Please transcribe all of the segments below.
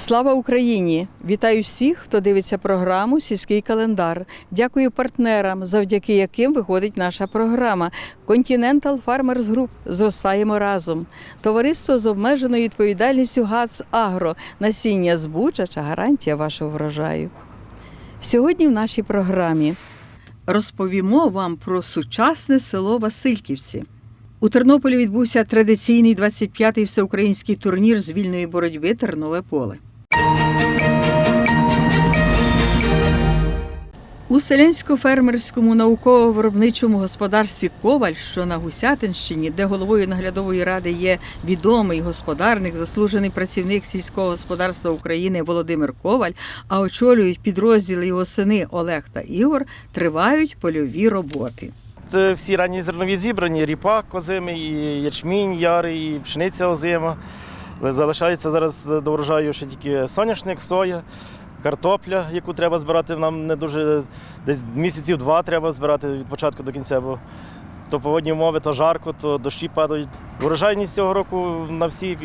Слава Україні! Вітаю всіх, хто дивиться програму Сільський календар. Дякую партнерам, завдяки яким виходить наша програма Continental Farmers Group. Зростаємо разом. Товариство з обмеженою відповідальністю ГАЦ Агро. Насіння збучача гарантія вашого врожаю. Сьогодні в нашій програмі розповімо вам про сучасне село Васильківці. У Тернополі відбувся традиційний 25-й всеукраїнський турнір з вільної боротьби Тернове поле. У селянсько-фермерському науково-виробничому господарстві Коваль, що на Гусятинщині, де головою наглядової ради є відомий господарник, заслужений працівник сільського господарства України Володимир Коваль, а очолюють підрозділи його сини Олег та Ігор, тривають польові роботи. Всі ранні зернові зібрані, ріпак озимий, і ячмінь ярий, і пшениця озима. Залишається зараз до врожаю ще тільки соняшник, соя, картопля, яку треба збирати нам не дуже десь місяців два треба збирати від початку до кінця, бо то погодні умови, то жарко, то дощі падають. Врожайність цього року на всі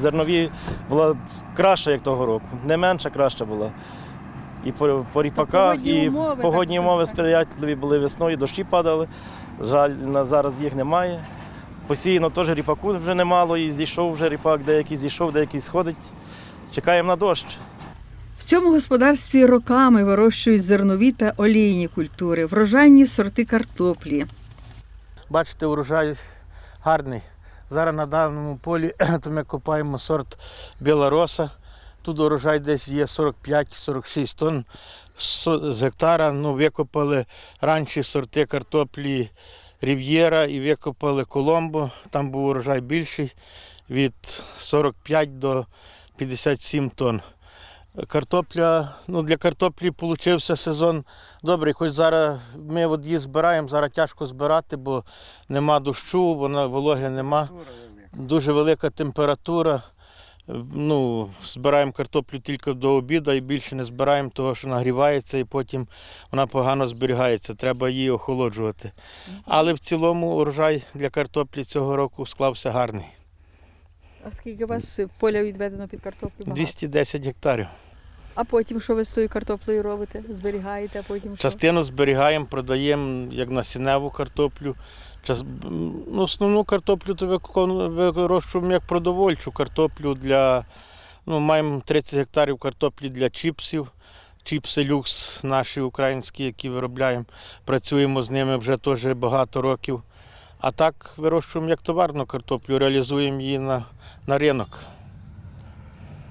зернові була краща, як того року. Не менша, краща була. І по, по ріпаках, погодні і умови, погодні умови сприятливі були весною, дощі падали. Жаль, на зараз їх немає. Посіяно теж ріпаку вже немало, і зійшов вже ріпак, деякий зійшов, деякий сходить. Чекаємо на дощ. В цьому господарстві роками вирощують зернові та олійні культури, врожайні сорти картоплі. Бачите, урожай гарний. Зараз на даному полі то ми копаємо сорт білороса. Тут урожай десь є 45-46 тонн з гектара. Ну, викопали раніше сорти картоплі Рів'єра і викопали Коломбо. Там був урожай більший від 45 до 57 тонн. Картопля, ну для картоплі получився сезон добрий, хоч зараз ми от її збираємо, зараз тяжко збирати, бо нема дощу, вона вологи нема. Дуже велика температура. Ну, збираємо картоплю тільки до обіду і більше не збираємо, того що нагрівається і потім вона погано зберігається. Треба її охолоджувати. Але в цілому урожай для картоплі цього року склався гарний. А скільки у вас поля відведено під картоплю? Багато? 210 гектарів. А потім що ви з тою картоплею робите? Зберігаєте, а потім що? Частину зберігаємо, продаємо як насінневу картоплю. Час- ну, Основну картоплю то вирощуємо як продовольчу картоплю для. Ну, маємо 30 гектарів картоплі для чіпсів. Чіпси люкс наші українські, які виробляємо. Працюємо з ними вже теж багато років. А так вирощуємо як товарну картоплю, реалізуємо її на, на ринок.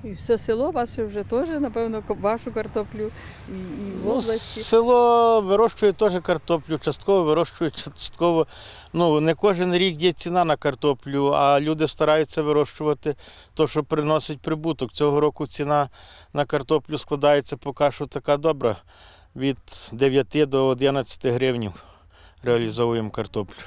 І все село ваше вже теж, напевно, вашу картоплю і, і в Ну, області. село вирощує теж картоплю, частково вирощує, частково. Ну, не кожен рік є ціна на картоплю, а люди стараються вирощувати те, що приносить прибуток. Цього року ціна на картоплю складається поки що така добра. Від 9 до 11 гривень реалізовуємо картоплю.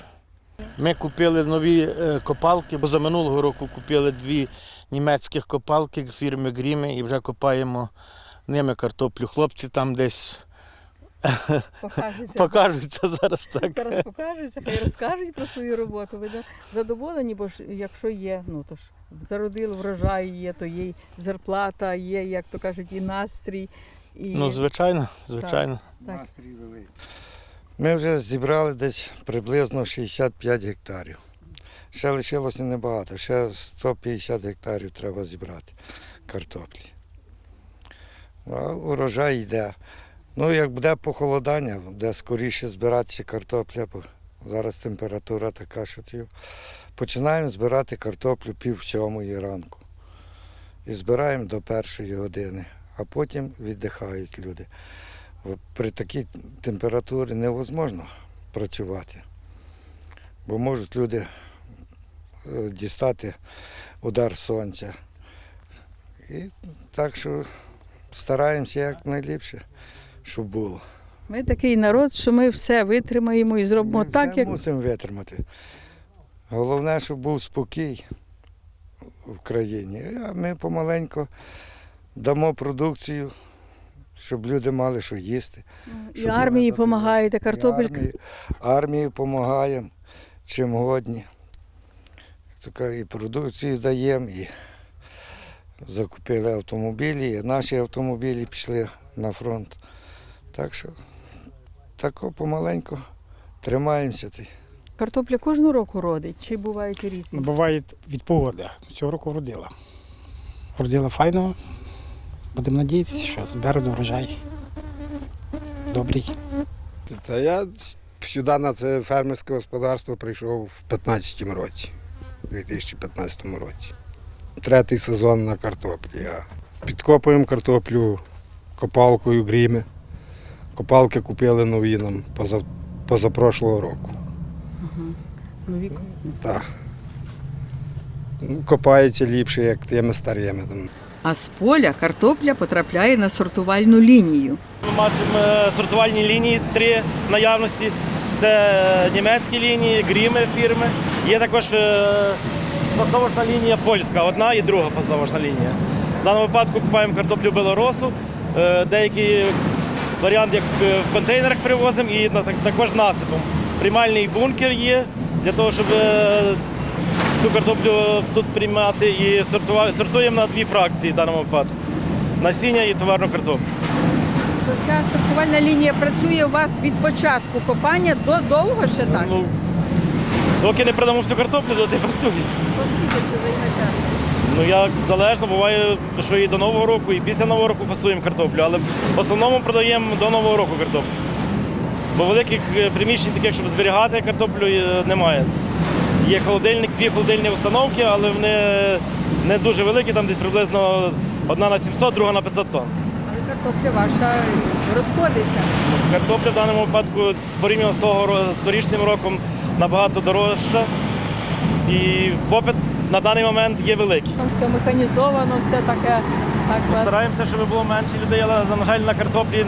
Ми купили нові е, копалки, бо за минулого року купили дві німецьких копалки фірми Гріми і вже копаємо ними картоплю. Хлопці там десь Покажеться. покажуться зараз так. Зараз покажуться, хай розкажуть про свою роботу. Ви задоволені, бо ж якщо є, ну то ж зародили врожай, є, то є й зарплата, є, як то кажуть, і настрій. І... Ну, звичайно, звичайно. так. Ми вже зібрали десь приблизно 65 гектарів. Ще лишилося небагато, ще 150 гектарів треба зібрати картоплі. А урожай йде. Ну, як буде похолодання, буде скоріше збиратися картопля, бо зараз температура така, що. Починаємо збирати картоплю пів сьомої ранку. І збираємо до першої години, а потім віддихають люди. При такій температурі невозможно працювати, бо можуть люди е, дістати удар сонця. І так що стараємося якнайліпше, щоб було. Ми такий народ, що ми все витримаємо і зробимо Ми так, все як мусимо витримати. Головне, щоб був спокій в країні. А ми помаленьку дамо продукцію, щоб люди мали що їсти. І щоб армії допомагаєте, картопелька. Армії, армії допомагаємо, чим годні. Така і продукцію даємо, і закупили автомобілі, і наші автомобілі пішли на фронт. Так що тако помаленьку тримаємося. ти. Картопля кожного року родить, чи бувають різні? Буває від погоди. Цього року родила. Родила файно. Будемо надіятися, що зберемо врожай. Добрий. Та я сюди на це фермерське господарство прийшов в 15-му році, у 2015 році. Третій сезон на картоплі. Підкопуємо картоплю копалкою гріми. Копалки купили нові нам поза, позапрошлого року. Нові Так. Ну, Копається ліпше, як тими старими. А з поля картопля потрапляє на сортувальну лінію. Ми бачимо е, сортувальні лінії три наявності. Це е, німецькі лінії, гріми фірми. Є також е, посовочна лінія польська, одна і друга посовочна лінія. В даному випадку купуємо картоплю білоросу, е, деякий варіант, як е, в контейнерах привозимо, і також насипом. Приймальний бункер є для того, щоб е, ту картоплю тут приймати і сортуємо на дві фракції в даному випадку. Насіння і товарну картоплю. Ця сортувальна лінія працює у вас від початку копання до довго ще так? Ну, доки не продамо всю картоплю, доти працює. Скільки це часу? Ну як залежно, буває, що і до Нового року, і після Нового року фасуємо картоплю, але в основному продаємо до Нового року картоплю. Бо великих е, приміщень, таких, щоб зберігати картоплю, е, немає. Є холодильник, дві холодильні установки, але вони не дуже великі, там десь приблизно одна на 700, друга на 500 тонн. Але картопля ваша розходиться. Картопля в даному випадку порівняно з того з торічним роком набагато дорожча. І попит на даний момент є великий. Там все механізовано, все таке. Так, Ми стараємося, щоб було менше людей, але, на жаль, на картоплі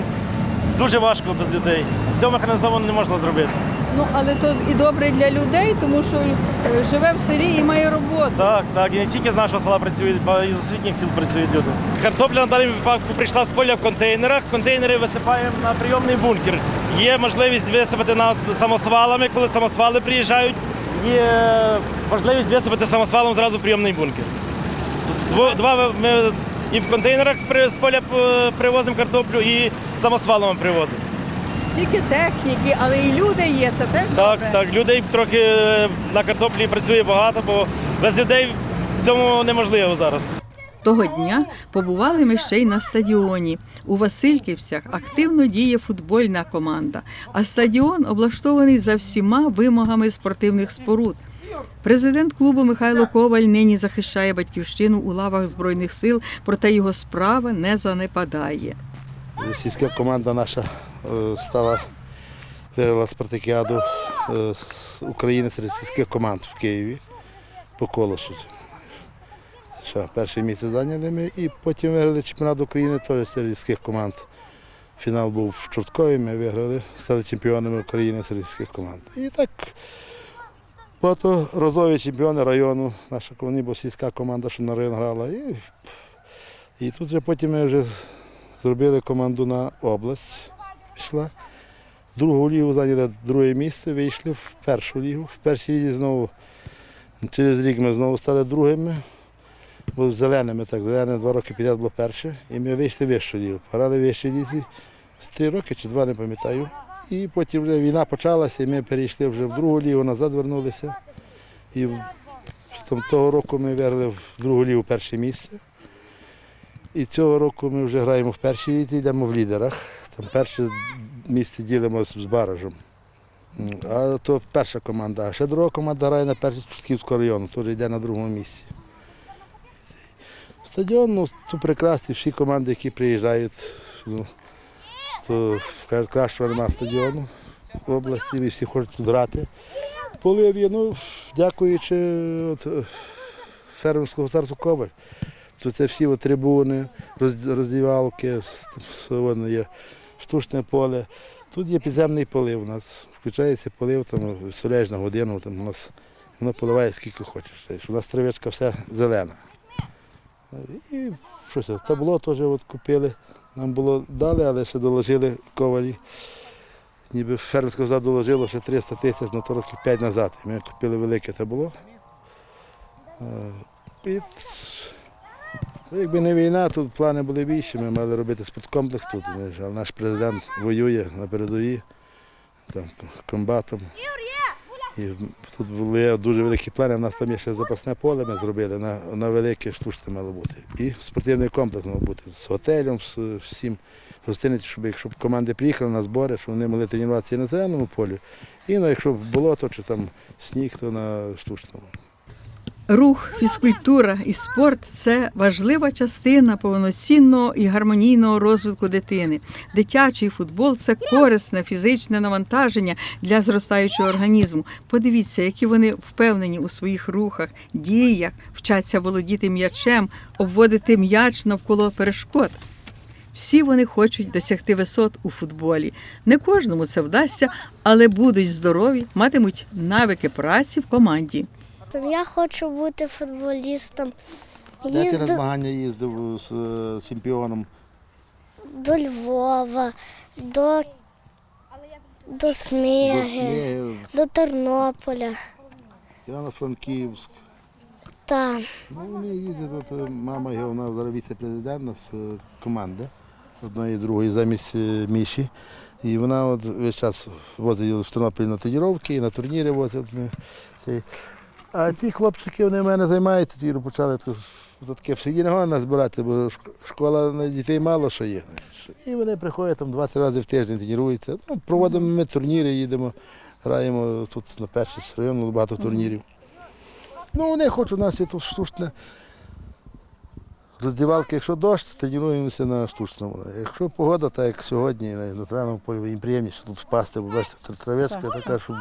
дуже важко без людей. Все механізовано не можна зробити. Ну, але то і добре для людей, тому що е, живе в селі і має роботу. Так, так, і не тільки з нашого села працюють, а і з сусідніх сіл працюють люди. Картопля на даному випадку прийшла з поля в контейнерах. Контейнери висипаємо на прийомний бункер. Є можливість висипати нас самосвалами, коли самосвали приїжджають. Є можливість висипати самосвалом зразу в прийомний бункер. Дво- Два ми і в контейнерах з поля е, привозимо картоплю, і самосвалом привозимо. Стільки техніки, але і люди є, це теж Так, добре. так, людей трохи е, на картоплі працює багато, бо без людей в цьому неможливо зараз. Того дня побували ми ще й на стадіоні. У Васильківцях активно діє футбольна команда, а стадіон облаштований за всіма вимогами спортивних споруд. Президент клубу Михайло Коваль нині захищає батьківщину у лавах Збройних сил, проте його справа не занепадає. Російська команда наша е, стала виграла спартакіаду е, України серед російських команд в Києві по колосу. Що, перше місце зайняли ми і потім виграли чемпіонат України теж серед російських команд. Фінал був в Чорткові, ми виграли, стали чемпіонами України серед російських команд. І так багаторазові чемпіони району, наша босійська команда, що на район грала. І, і тут вже потім ми вже зробили команду на область. Пішла. Другу лігу зайняли друге місце, вийшли в першу лігу. В першій лізі знову через рік ми знову стали другими. Бо зеленими, так, зелене два роки підряд було перше. І ми вийшли вищу лігу. Пограли в вищій лізі три роки чи два, не пам'ятаю. І потім вже війна почалася, і ми перейшли вже в другу лігу, назад вернулися. І там того року ми виграли в другу лігу перше місце. І цього року ми вже граємо в першій лізі, йдемо в лідерах. Там перше місце ділимо з баражем. А то перша команда. А ще друга команда грає на першій Чортківського району, теж йде на другому місці. Стадіон, ну, то прекрасний, всі команди, які приїжджають, ну, то кажуть, кращого немає стадіону в області, і всі хочуть тут грати. Полив'я, ну, дякуючи от, фермерському господарству Коваль. То це всі от трибуни, роз- роздівалки, воно є штучне поле. Тут є підземний полив у нас. Включається полив, там виставляєш на годину, там у нас воно поливає скільки хочеш. У нас травичка вся зелена. І що це, табло теж от купили. Нам було дали, але ще доложили ковалі. Ніби фермерська газда доложила ще 300 тисяч, ну то років 5 назад. Ми купили велике табло. Е, Під... Ну, Якби не війна, тут плани були більші, ми мали робити спорткомплекс тут. Але наш президент воює на передовій, там комбатом. І тут були дуже великі плани. У нас там є ще запасне поле, ми зробили на, на велике штучне мало бути. І спортивний комплекс мав бути з готелем, з всім гостиниці, щоб якщо команди приїхали на збори, щоб вони могли тренуватися і на зеленому полі, і ну, якщо болото чи там сніг, то на штучному. Рух, фізкультура і спорт це важлива частина повноцінного і гармонійного розвитку дитини. Дитячий футбол це корисне фізичне навантаження для зростаючого організму. Подивіться, які вони впевнені у своїх рухах, діях, вчаться володіти м'ячем, обводити м'яч навколо перешкод. Всі вони хочуть досягти висот у футболі. Не кожному це вдасться, але будуть здорові, матимуть навики праці в команді. Я хочу бути футболістом. Де ти на Їздив змагання їздив з е, чемпіоном? до Львова, до, до Сміги, до Тернополя. Івано-Франківськ. Та Ну, вони їздять, от е, мама його, вона зараз віце-президент нас е, команди одної і другої замість Міші. І вона от весь час возить в Тернопіль на тренування, і на турніри возить. А ці хлопчики вони в мене займаються, тоді почали тут, тут таке всі не можна збирати, бо школа на дітей мало що є. І вони приходять там 20 разів в тиждень, тренуються. Ну, проводимо ми турніри, їдемо, граємо тут на перший район, багато турнірів. Ну, вони хочуть у нас є тут штучне. Роздівалки, якщо дощ, тренуємося на штучному. Якщо погода, так як сьогодні, на натуральному полі їм приємніше тут спасти, бо бачите, тр- травичка така, що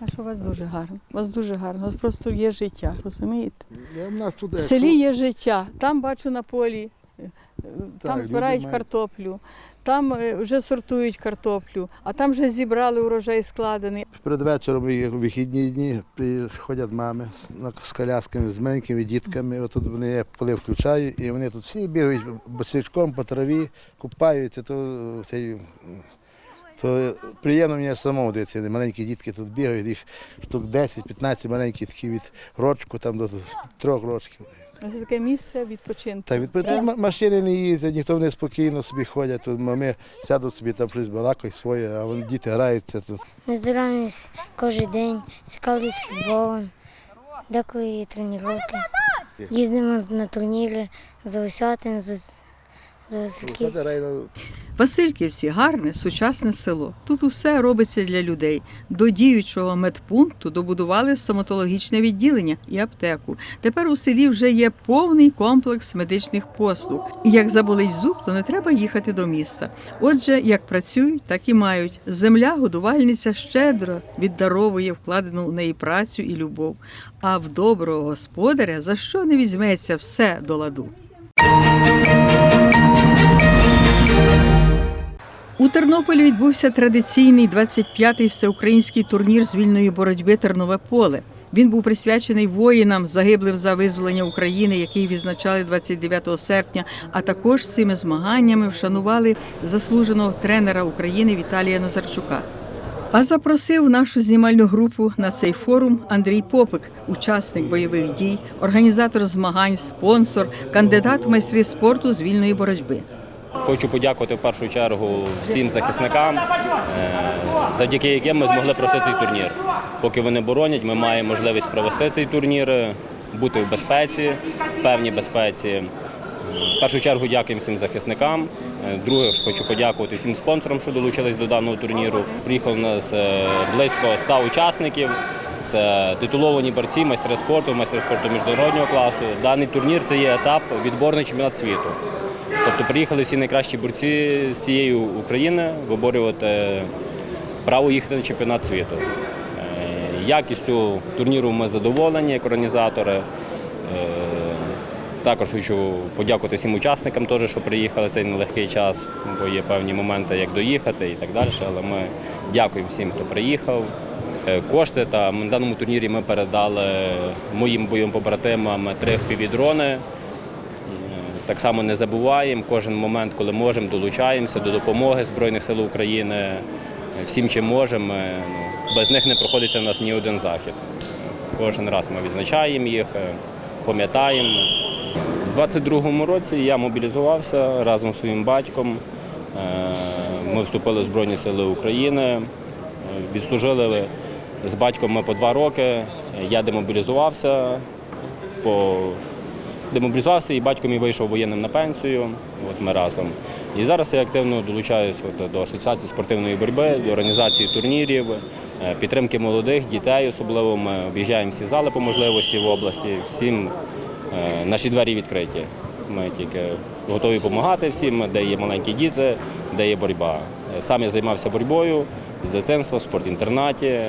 Та що у вас дуже гарно. У вас дуже гарно. У вас просто є життя, розумієте? Я в нас тут, В селі є життя. Там бачу на полі, е, е, там збирають картоплю, там е, вже сортують картоплю, а там вже зібрали урожай складений. Перед вечором і вихідні дні приходять мами з- з колясками, з маленькими дітками. Отут вони я поли включаю, і вони тут всі бігають босичком по траві, купаються, то, цей, то приємно мені аж самому дитини. Маленькі дітки тут бігають, їх штук 10-15 маленькі такі від рочку там до трьох рочків. Це таке місце відпочинку. Та відповідь тут машини не їздять, ніхто вони спокійно собі ходять. Тут мами сядуть собі там щось балакають своє, а вони діти граються тут. ми збираємось кожен день, цікавлюсь футболом, декої тренування. Їздимо на турніри за Васильківськ. Васильківці гарне сучасне село. Тут усе робиться для людей. До діючого медпункту добудували стоматологічне відділення і аптеку. Тепер у селі вже є повний комплекс медичних послуг. І як заболить зуб, то не треба їхати до міста. Отже, як працюють, так і мають. Земля годувальниця щедро віддаровує вкладену у неї працю і любов. А в доброго господаря за що не візьметься все до ладу. У Тернополі відбувся традиційний 25-й всеукраїнський турнір з вільної боротьби Тернове поле. Він був присвячений воїнам, загиблим за визволення України, який відзначали 29 серпня. А також цими змаганнями вшанували заслуженого тренера України Віталія Назарчука. А запросив нашу знімальну групу на цей форум Андрій Попик, учасник бойових дій, організатор змагань, спонсор, кандидат в майстри спорту з вільної боротьби. Хочу подякувати в першу чергу всім захисникам, е, завдяки яким ми змогли провести цей турнір. Поки вони боронять, ми маємо можливість провести цей турнір, бути в безпеці, в певній безпеці. Е, В першу чергу дякуємо всім захисникам. Е, Друге, хочу подякувати всім спонсорам, що долучились до даного турніру. Приїхало у нас близько 100 учасників. Це титуловані борці, майстри спорту, майстри спорту міжнародного класу. Даний турнір це є етап відборний чемпіонат світу. Тобто приїхали всі найкращі борці з цієї України виборювати право їхати на чемпіонат світу. Е, Якістю турніру ми задоволені як організатори. Е, Також хочу подякувати всім учасникам, теж, що приїхали цей нелегкий час, бо є певні моменти, як доїхати і так далі. Але ми дякуємо всім, хто приїхав. Е, Кошти та на даному турнірі ми передали моїм бойовим побратимам три впівдрони. Так само не забуваємо. Кожен момент, коли можемо, долучаємося до допомоги Збройних сил України всім, чим можемо. Ну, без них не проходиться в нас ні один захід. Кожен раз ми відзначаємо їх, е, пам'ятаємо. У 22-му році я мобілізувався разом зі своїм батьком. Е, Ми вступили в Збройні Сили України, Е, відслужили з батьком ми по два роки. Я демобілізувався, по... демобілізувався і батько мій вийшов воєнним на пенсію. От ми разом. І зараз я активно долучаюся до Асоціації спортивної боротьби, до організації турнірів, е, підтримки молодих, дітей особливо. Ми об'їжджаємо всі зали по можливості в області. Всім е, наші двері відкриті. Ми тільки готові допомагати всім, де є маленькі діти, де є боротьба. Сам я займався боротьбою з дитинства, в спортінтернаті.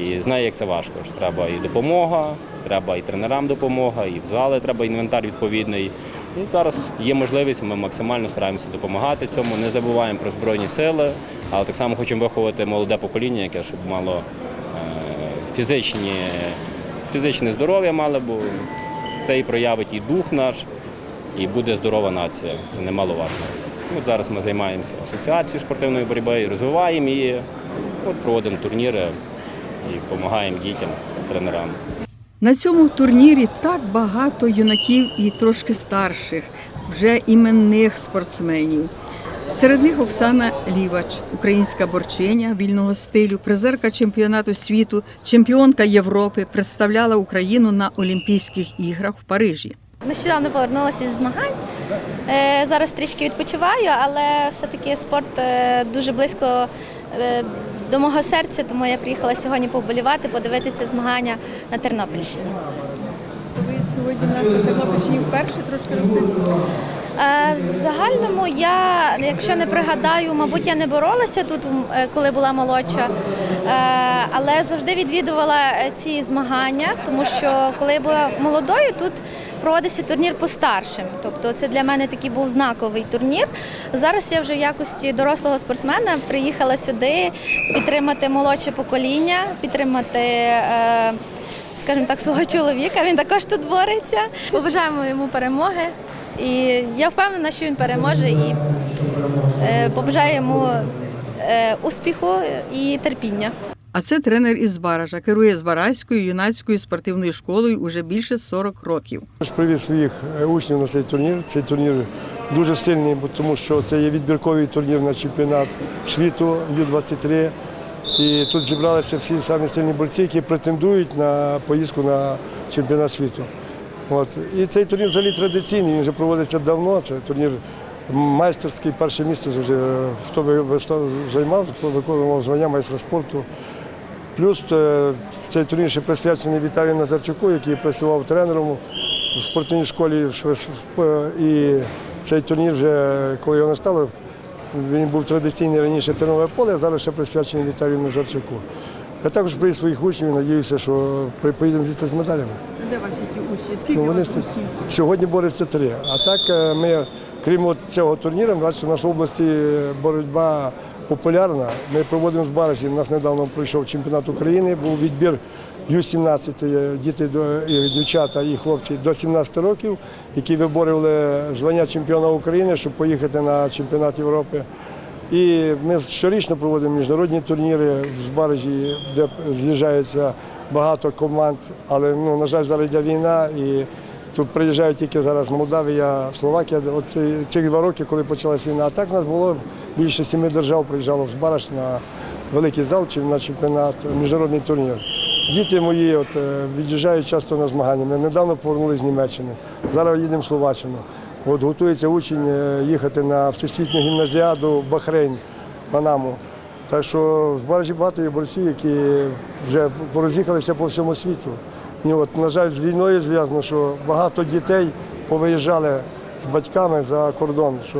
І знаю, як це важко. що Треба і допомога, треба і тренерам допомога, і в зали треба інвентар відповідний. І зараз є можливість, ми максимально стараємося допомагати цьому. Не забуваємо про збройні сили, але так само хочемо виховати молоде покоління, яке щоб мало е, фізичні, фізичне здоров'я мало, бо це і проявить і дух наш, і буде здорова нація. Це немаловажно. От зараз ми займаємося асоціацією спортивної боротьби, розвиваємо її, от проводимо турніри і допомагаємо дітям, тренерам. На цьому турнірі так багато юнаків і трошки старших, вже іменних спортсменів. Серед них Оксана Лівач, українська борчиня вільного стилю, призерка чемпіонату світу, чемпіонка Європи, представляла Україну на Олімпійських іграх в Парижі. Нещодавно повернулася зі змагань. Е, Зараз трішки відпочиваю, але все-таки спорт е, дуже близько е, до мого серця, тому я приїхала сьогодні поболівати, подивитися змагання на Тернопільщині. Ви сьогодні у нас на Тернопільщині вперше трошки розкажіть. Е, В загальному я, якщо не пригадаю, мабуть, я не боролася тут, е, коли була молодша, Е, але завжди відвідувала ці змагання, тому що коли я була молодою, тут проводився турнір по старшим. Тобто це для мене такий був знаковий турнір. Зараз я вже в якості дорослого спортсмена приїхала сюди підтримати молодше покоління, підтримати. е, Скажімо так, свого чоловіка, він також тут бореться. Побажаємо йому перемоги. І я впевнена, що він переможе і е, побажаю йому е, успіху і терпіння. А це тренер із Збаража, керує Збаразькою юнацькою спортивною школою уже більше 40 років. Привіз своїх е, учнів на цей турнір. Цей турнір дуже сильний, тому що це є відбірковий турнір на чемпіонат світу Ю-23. І тут зібралися всі самі сильні борці, які претендують на поїздку на чемпіонат світу. От. І цей турнір взагалі традиційний, він вже проводиться давно. Це турнір майстерський, перше місце вже е, хто займав, виконував звання майстра спорту. Плюс е, цей турнір ще присвячений Віталію Назарчуку, який працював тренером в спортивній школі. в- І цей турнір вже, коли його не стало, він був традиційний раніше тернове поле, а зараз ще присвячений Віталію Назарчуку. Я також привіз своїх учнів, надіюся, що при- поїдемо звідси з медалями. Де ваші ті учні? Скільки Ну, вони вас учнів? Сьогодні борються три. А так е, ми, крім от цього турніру, бачите, у нас в області боротьба популярна. Ми проводимо з баражі. У нас недавно пройшов чемпіонат України, був відбір Ю-17, е, діти до дівчата і хлопці до 17 років, які виборювали звання чемпіона України, щоб поїхати на чемпіонат Європи. І ми щорічно проводимо міжнародні турніри в Збаражі, де з'їжджається багато команд. Але ну, на жаль, зараз йде війна і тут приїжджають тільки зараз Молдавія, Словакія. Оці цих два роки, коли почалася війна. А так у нас було більше семи держав приїжджало в Збараж на великий зал чи на чемпіонат, міжнародний турнір. Діти мої от, е, від'їжджають часто на змагання. Ми недавно повернулися з Німеччини. Зараз їдемо в Словаччину. От готується учень е, їхати на всесвітню гімназіаду в Бахрейн, Панаму. Так що в Баражі багато є борців, які вже пороз'їхалися по всьому світу. І от, на жаль, з війною зв'язано, що багато дітей повиїжджали з батьками за кордон. Що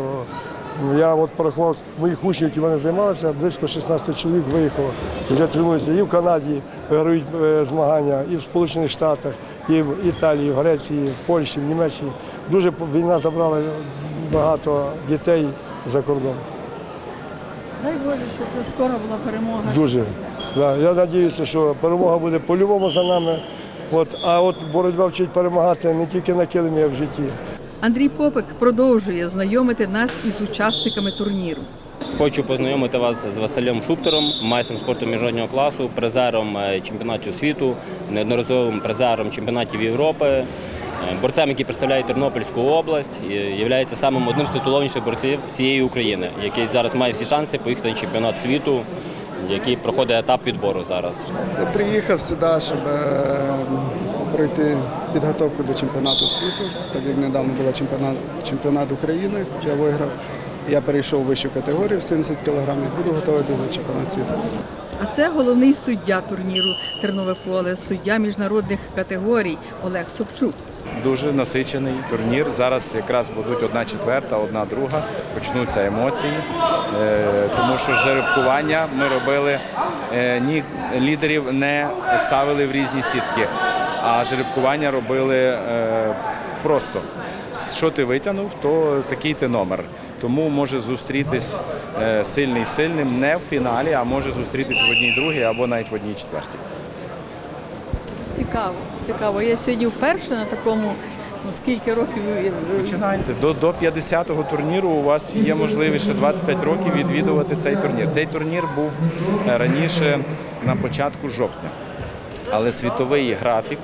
я от порахував з моїх учнів, які мене займалися, близько 16 чоловік виїхало. Вже тренуються і в Канаді, виграють е, змагання, і в Сполучених Штатах, і в Італії, в Греції, в Польщі, в Німеччині. Дуже війна забрала багато дітей за кордон. Дай Боже, щоб скоро була перемога. Дуже. Да. Я сподіваюся, що перемога буде по-любому за нами. От, а от боротьба вчить перемагати не тільки на килимі, а в житті. Андрій Попик продовжує знайомити нас із учасниками турніру. Хочу познайомити вас з Василем Шуптером, майстром спорту міжнародного класу, призером е, чемпіонатів світу, неодноразовим призером чемпіонатів Європи, е, борцем, який представляє Тернопільську область, і є самим одним з титуловіших борців всієї України, який зараз має всі шанси поїхати на чемпіонат світу, який проходить етап відбору зараз. Я приїхав сюди, щоб е, пройти підготовку до чемпіонату світу, так як недавно була чемпіонат, чемпіонат України, я виграв. Я перейшов в вищу категорію 70 кг і буду готуватися до чемпіонату світу. А це головний суддя турніру Тернове поле, суддя міжнародних категорій Олег Собчук. Дуже насичений турнір. Зараз якраз будуть одна четверта, одна друга. Почнуться емоції, Е, тому що жеребкування ми робили е, ні лідерів не ставили в різні сітки, а жеребкування робили е, просто. Що ти витягнув, то такий ти номер. Тому може зустрітись сильний сильним не в фіналі, а може зустрітись в одній другій або навіть в одній четвертій. Цікаво, цікаво. Я сьогодні вперше на такому, ну скільки років е, Починайте. До, до 50-го турніру у вас є можливість ще 25 років відвідувати цей турнір. Цей турнір був е, раніше на початку жовтня, але світовий графік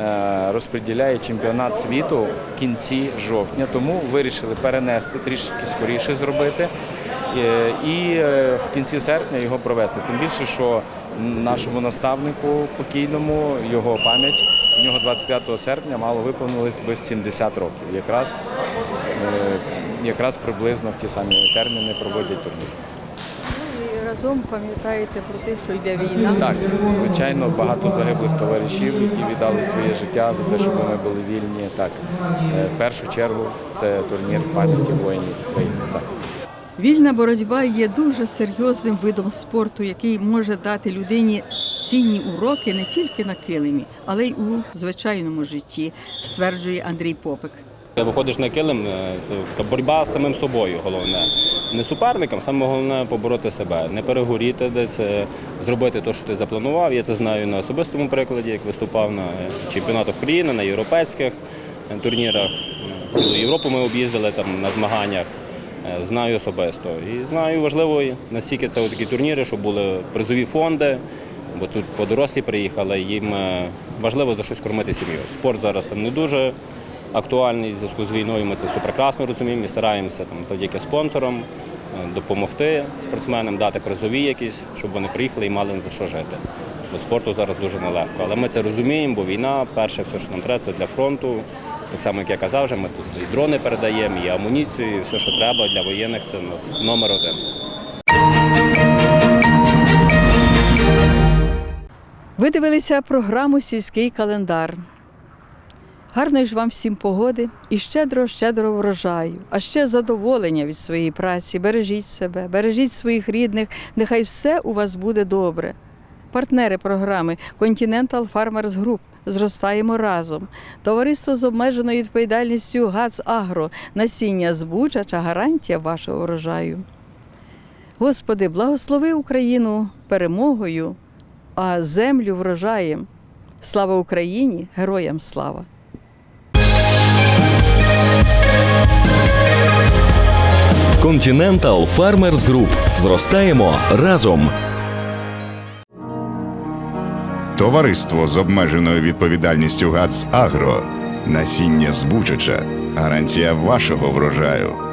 е, розподіляє чемпіонат світу в кінці жовтня, тому вирішили перенести трішки скоріше зробити. І в кінці серпня його провести. Тим більше, що нашому наставнику покійному його пам'ять у нього 25 серпня мало виповнилось би 70 років. Якраз, е, якраз приблизно в ті самі терміни проводять турнір. і разом пам'ятаєте про те, що йде війна. Так, звичайно, багато загиблих товаришів, які віддали своє життя за те, щоб ми були вільні. Так, Е, в першу чергу це турнір пам'яті воїнів України. Так. Вільна боротьба є дуже серйозним видом спорту, який може дати людині цінні уроки не тільки на килимі, але й у звичайному житті, стверджує Андрій Попик. Виходиш на килим, е, це боротьба з самим собою, головне. Не суперником, саме головне побороти себе, не перегоріти десь, е, зробити те, що ти запланував. Я це знаю на особистому прикладі, як виступав на е, чемпіонатах України, на європейських турнірах. Цілу Європу ми об'їздили там на змаганнях. Е, Знаю особисто. І знаю важливо, наскільки це такі турніри, щоб були призові фонди, бо тут по дорослі приїхали, їм е, важливо за щось кормити сім'ю. Спорт зараз там не дуже актуальний в зв'язку з війною. Ми це все прекрасно розуміємо і стараємося там завдяки спонсорам е, допомогти спортсменам, дати призові якісь, щоб вони приїхали і мали за що жити. Бо спорту зараз дуже нелегко. Але ми це розуміємо, бо війна, перше, все, що нам треба, це для фронту. Так само, як я казав, вже ми тут і дрони передаємо, і амуніцію, і все, що треба для воєнних, це у нас номер один. Ви дивилися програму Сільський календар. Гарної ж вам всім погоди і щедро, щедро врожаю, а ще задоволення від своєї праці. Бережіть себе, бережіть своїх рідних, нехай все у вас буде добре. Партнери програми Continental Farmers Group. Зростаємо разом. Товариство з обмеженою відповідальністю ГАЦ Агро, насіння збучача гарантія вашого врожаю. Господи, благослови Україну перемогою, а землю врожаєм. Слава Україні! Героям слава! Continental Farmers Group. Зростаємо разом. Товариство з обмеженою відповідальністю ГАЦ Агро. Насіння збучача. Гарантія вашого врожаю.